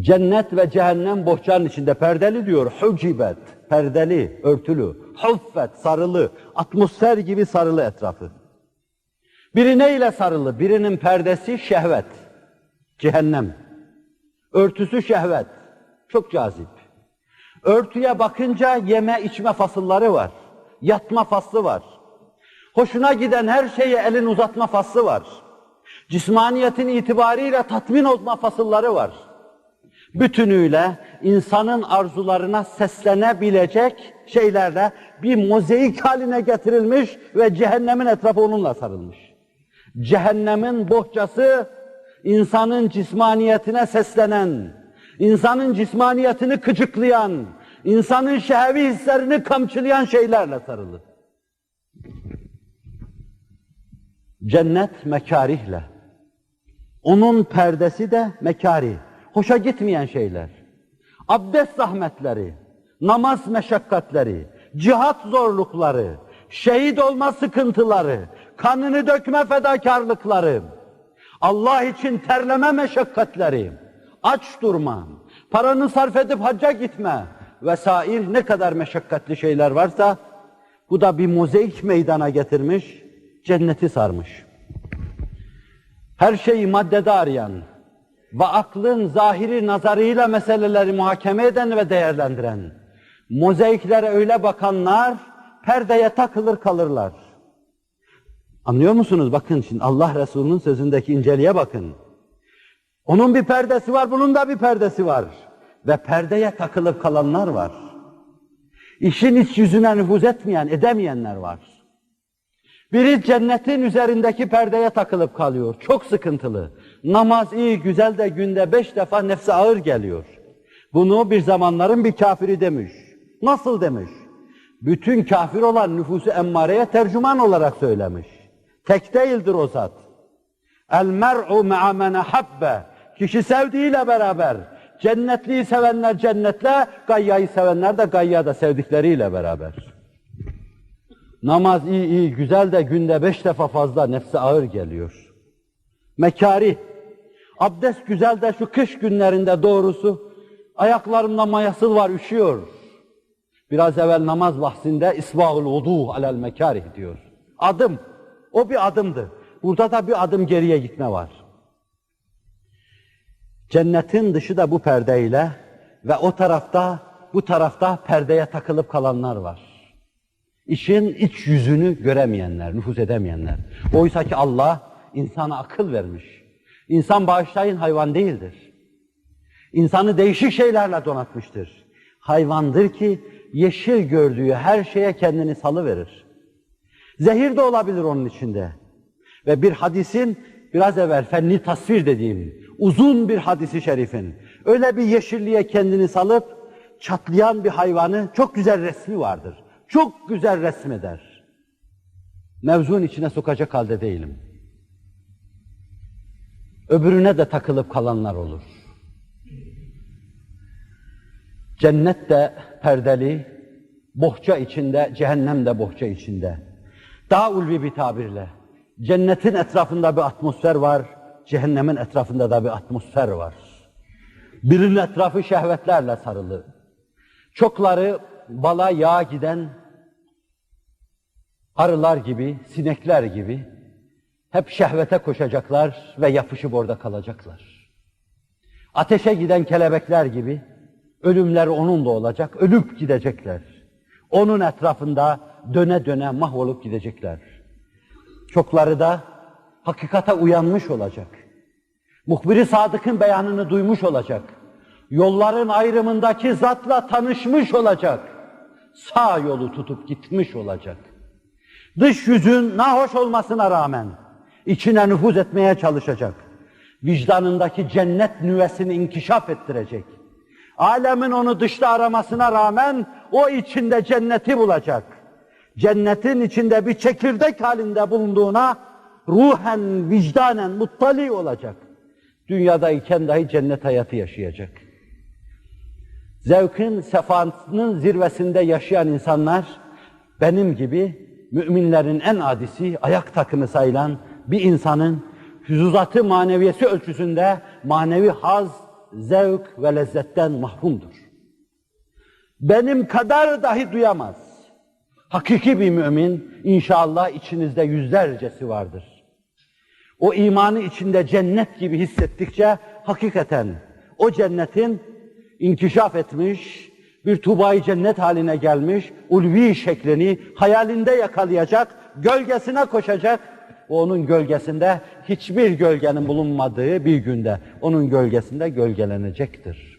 Cennet ve cehennem bohçanın içinde perdeli diyor. Hucibet, perdeli, örtülü. Huffet, sarılı. Atmosfer gibi sarılı etrafı. Biri neyle sarılı? Birinin perdesi şehvet. Cehennem. Örtüsü şehvet. Çok cazip. Örtüye bakınca yeme içme fasılları var. Yatma faslı var. Hoşuna giden her şeye elin uzatma faslı var. Cismaniyetin itibariyle tatmin olma fasılları var. Bütünüyle insanın arzularına seslenebilecek şeylerle bir mozaik haline getirilmiş ve cehennemin etrafı onunla sarılmış. Cehennemin bohçası insanın cismaniyetine seslenen, insanın cismaniyetini kıcıklayan, insanın şehvi hislerini kamçılayan şeylerle sarılı. Cennet mekarihle. Onun perdesi de mekari. Hoşa gitmeyen şeyler. Abdest zahmetleri, namaz meşakkatleri, cihat zorlukları, şehit olma sıkıntıları, kanını dökme fedakarlıkları, Allah için terleme meşakkatleri, aç durma, paranı sarf edip hacca gitme vesair ne kadar meşakkatli şeyler varsa bu da bir mozaik meydana getirmiş, cenneti sarmış. Her şeyi maddede arayan ve aklın zahiri nazarıyla meseleleri muhakeme eden ve değerlendiren, mozaiklere öyle bakanlar perdeye takılır kalırlar. Anlıyor musunuz? Bakın şimdi Allah Resulü'nün sözündeki inceliğe bakın. Onun bir perdesi var, bunun da bir perdesi var. Ve perdeye takılıp kalanlar var. İşin iç yüzüne nüfuz etmeyen, edemeyenler var. Biri cennetin üzerindeki perdeye takılıp kalıyor. Çok sıkıntılı. Namaz iyi, güzel de günde beş defa nefse ağır geliyor. Bunu bir zamanların bir kafiri demiş. Nasıl demiş? Bütün kafir olan nüfusu emmareye tercüman olarak söylemiş. Tek değildir o zat. El mer'u men habbe. Kişi sevdiğiyle beraber. Cennetliyi sevenler cennetle, gayyayı sevenler de gayyada sevdikleriyle beraber. Namaz iyi iyi güzel de günde beş defa fazla nefse ağır geliyor. Mekari. Abdest güzel de şu kış günlerinde doğrusu ayaklarımda mayasıl var üşüyor. Biraz evvel namaz bahsinde isbağul vudu alel mekarih diyor. Adım. O bir adımdı. Burada da bir adım geriye gitme var. Cennetin dışı da bu perdeyle ve o tarafta bu tarafta perdeye takılıp kalanlar var. İşin iç yüzünü göremeyenler, nüfuz edemeyenler. Oysa ki Allah insana akıl vermiş. İnsan bağışlayın hayvan değildir. İnsanı değişik şeylerle donatmıştır. Hayvandır ki yeşil gördüğü her şeye kendini salıverir. Zehir de olabilir onun içinde. Ve bir hadisin biraz evvel fenni tasvir dediğim uzun bir hadisi şerifin öyle bir yeşilliğe kendini salıp çatlayan bir hayvanı çok güzel resmi vardır. Çok güzel resmeder. Mevzun içine sokacak halde değilim. Öbürüne de takılıp kalanlar olur. Cennet de perdeli, bohça içinde, cehennem de bohça içinde. Daha ulvi bir tabirle, cennetin etrafında bir atmosfer var, cehennemin etrafında da bir atmosfer var. Birinin etrafı şehvetlerle sarılı. Çokları bala yağ giden arılar gibi, sinekler gibi hep şehvete koşacaklar ve yapışıp orada kalacaklar. Ateşe giden kelebekler gibi ölümler onun da olacak, ölüp gidecekler. Onun etrafında döne döne mahvolup gidecekler. Çokları da hakikate uyanmış olacak. Muhbiri Sadık'ın beyanını duymuş olacak. Yolların ayrımındaki zatla tanışmış olacak. Sağ yolu tutup gitmiş olacak. Dış yüzün nahoş olmasına rağmen içine nüfuz etmeye çalışacak. Vicdanındaki cennet nüvesini inkişaf ettirecek. Alemin onu dışta aramasına rağmen o içinde cenneti bulacak. Cennetin içinde bir çekirdek halinde bulunduğuna ruhen, vicdanen muttali olacak. Dünyadayken dahi cennet hayatı yaşayacak. Zevkin, sefanın zirvesinde yaşayan insanlar benim gibi müminlerin en adisi, ayak takımı sayılan bir insanın hüzuzatı maneviyesi ölçüsünde manevi haz, zevk ve lezzetten mahrumdur. Benim kadar dahi duyamaz. Hakiki bir mümin inşallah içinizde yüzlercesi vardır. O imanı içinde cennet gibi hissettikçe hakikaten o cennetin inkişaf etmiş, bir tubayı cennet haline gelmiş, ulvi şeklini hayalinde yakalayacak, gölgesine koşacak onun gölgesinde hiçbir gölgenin bulunmadığı bir günde onun gölgesinde gölgelenecektir.